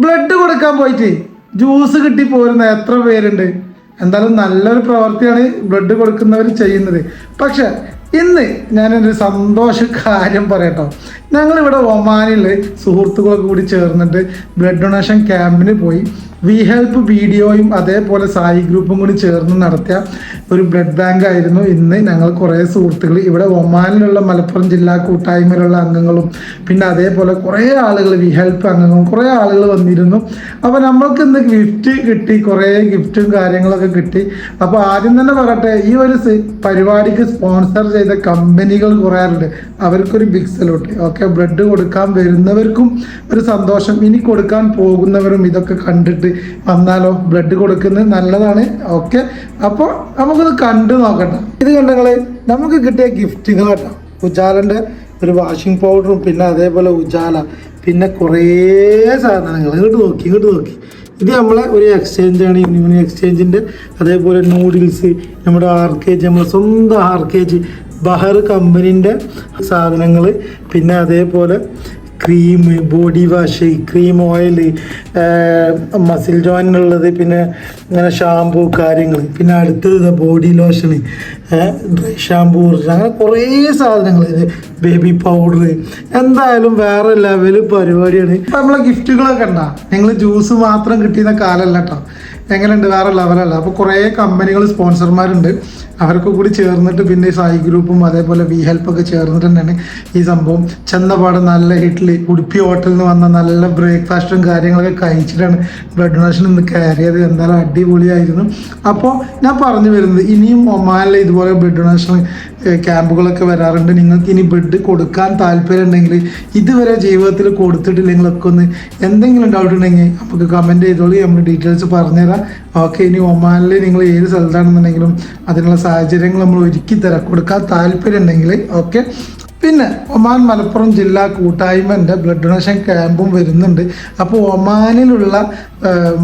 Blood കൊടുക്കാൻ പോയിട്ട് juice കിട്ടി പോരുന്ന എത്ര പേരുണ്ട്? എന്തായാലും നല്ലൊരു പ്രവൃത്തിയാണ് ബ്ലഡ് കൊടുക്കുന്നവർ ചെയ്യുന്നത്. പക്ഷെ ഇന്ന് ഞാനൊരു സന്തോഷ കാര്യം പറയട്ടോ. ഞങ്ങളിവിടെ ഒമാനിൽ സുഹൃത്തുക്കളൊക്കെ കൂടി ചേർന്നിട്ട് ബ്ലഡ് ഡൊണേഷൻ ക്യാമ്പിന് പോയി. വി ഹെൽപ്പ് വീഡിയോയും അതേപോലെ സായി ഗ്രൂപ്പും കൂടി ചേർന്ന് നടത്തിയ ഒരു ബ്ലഡ് ബാങ്ക് ആയിരുന്നു ഇന്ന് ഞങ്ങൾ കുറേ സുഹൃത്തുക്കൾ. ഇവിടെ ഒമാനിലുള്ള മലപ്പുറം ജില്ലാ കൂട്ടായ്മയിലുള്ള അംഗങ്ങളും പിന്നെ അതേപോലെ കുറേ ആളുകൾ വി ഹെൽപ്പ് അംഗങ്ങളും കുറേ ആളുകൾ വന്നിരുന്നു. അപ്പോൾ നമ്മൾക്ക് ഇന്ന് ഗിഫ്റ്റ് കിട്ടി കുറേ ഗിഫ്റ്റും കാര്യങ്ങളൊക്കെ കിട്ടി. അപ്പോൾ ആദ്യം തന്നെ പറയട്ടെ ഈ ഒരു പരിപാടിക്ക് സ്പോൺസർ ചെയ്ത കമ്പനികൾ കുറേ ഉണ്ട് അവർക്കൊരു ബിഗ് സല്യൂട്ട് ഓക്കെ ബ്ലഡ് കൊടുക്കാൻ വരുന്നവർക്കും ഒരു സന്തോഷം ഇനി കൊടുക്കാൻ പോകുന്നവരും ഇതൊക്കെ കണ്ടിട്ട് വന്നാലോ? ബ്ലഡ് കൊടുക്കുന്നത് നല്ലതാണ്. ഓക്കെ അപ്പോൾ നമുക്കത് കണ്ടു നോക്കട്ടെ. ഇത് കണ്ടങ്ങൾ നമുക്ക് കിട്ടിയ ഗിഫ്റ്റുകൾ കേട്ടോ. ഉജാലന്റെ ഒരു വാഷിംഗ് പൗഡറും പിന്നെ അതേപോലെ ഉജാല. പിന്നെ കുറേ സാധനങ്ങൾ. ഇങ്ങോട്ട് നോക്കി ഇങ്ങോട്ട് നോക്കി. ഇത് നമ്മളെ ഒരു എക്സ്ചേഞ്ചാണ് യൂണിയൻ എക്സ്ചേഞ്ചിന്റെ അതേപോലെ നൂഡിൽസ് നമ്മുടെ ആർ കെ ജി നമ്മുടെ സ്വന്തം ആർക്കേജ് ബഹർ കമ്പനീന്റെ സാധനങ്ങൾ പിന്നെ അതേപോലെ cream body wash cream oil muscle ജോയിനുള്ളത് പിന്നെ ഇങ്ങനെ ഷാമ്പു കാര്യങ്ങൾ പിന്നെ അടുത്തത് ബോഡി ലോഷൻ ഡ്രൈ ഷാമ്പൂ അങ്ങനെ കുറേ സാധനങ്ങൾ ബേബി പൗഡർ എന്തായാലും വേറെ ലെവൽ പരിപാടിയാണ്. നമ്മളെ ഗിഫ്റ്റുകളൊക്കെ ഉണ്ടാ നിങ്ങൾ ജ്യൂസ് മാത്രം കിട്ടിയ കാലല്ല കേട്ടോ എങ്ങനെയുണ്ട്? വേറെ ലെവലല്ല അപ്പോൾ കുറേ കമ്പനികൾ സ്പോൺസർമാരുണ്ട് അവർക്ക് കൂടി ചേർന്നിട്ട് പിന്നെ സായി ഗ്രൂപ്പും അതേപോലെ വി ഹെൽപ്പൊക്കെ ചേർന്നിട്ട് തന്നെയാണ് ഈ സംഭവം. ചെന്നപാട് നല്ല ഇഡ്ഡലി ഉടുപ്പി ഹോട്ടലിൽ നിന്ന് വന്ന നല്ല ബ്രേക്ക്ഫാസ്റ്റും കാര്യങ്ങളൊക്കെ കഴിച്ചിട്ടാണ് ബ്ലഡ് ഡൊണേഷൻ ഇന്ന് കയറിയത്. എന്തായാലും അടിപൊളിയായിരുന്നു. അപ്പോൾ ഞാൻ പറഞ്ഞു വരുന്നത് ഇനിയും ഒമാനിലെ ഇതുപോലെ ബ്ലഡ് ഡൊണേഷൻ ക്യാമ്പുകളൊക്കെ വരാറുണ്ട്. നിങ്ങൾക്ക് ഇനി ബെഡ് കൊടുക്കാൻ താല്പര്യം ഉണ്ടെങ്കിൽ ഇതുവരെ ജീവിതത്തിൽ കൊടുത്തിട്ടില്ലെങ്കിലൊക്കെ ഒന്ന് എന്തെങ്കിലും ഡൗട്ട് ഉണ്ടെങ്കിൽ നമുക്ക് കമന്റ് ചെയ്തോളി. നമ്മൾ ഡീറ്റെയിൽസ് പറഞ്ഞുതരാം. ഓക്കെ ഇനി ഒമാനിൽ നിങ്ങൾ ഏത് സ്ഥലത്താണെന്നുണ്ടെങ്കിലും അതിനുള്ള സാഹചര്യങ്ങൾ നമ്മൾ ഒരുക്കി തരാം കൊടുക്കാൻ താല്പര്യം ഉണ്ടെങ്കിൽ ഓക്കെ പിന്നെ ഒമാൻ മലപ്പുറം ജില്ലാ കൂട്ടായ്മന്റെ ബ്ലഡ് ഡൊണേഷൻ ക്യാമ്പും വരുന്നുണ്ട്. അപ്പോൾ ഒമാനിലുള്ള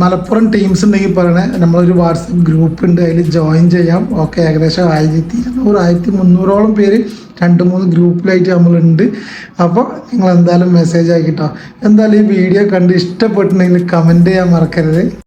മലപ്പുറം ടീംസ് ഉണ്ടെങ്കിൽ പറയണേ നമ്മളൊരു വാട്സപ്പ് ഗ്രൂപ്പ് ഉണ്ട് അതിൽ ജോയിൻ ചെയ്യാം. ഓക്കെ ഏകദേശം ആയിരത്തി ഇരുന്നൂറ് ആയിരത്തി മുന്നൂറോളം പേര് രണ്ട് മൂന്ന് ഗ്രൂപ്പിലായിട്ട് നമ്മളുണ്ട്. അപ്പോൾ നിങ്ങൾ എന്തായാലും മെസ്സേജ് ആക്കിട്ടോ. എന്തായാലും ഈ വീഡിയോ കണ്ട് ഇഷ്ടപ്പെട്ടിട്ടുണ്ടെങ്കിൽ കമന്റ് ചെയ്യാൻ മറക്കരുത്.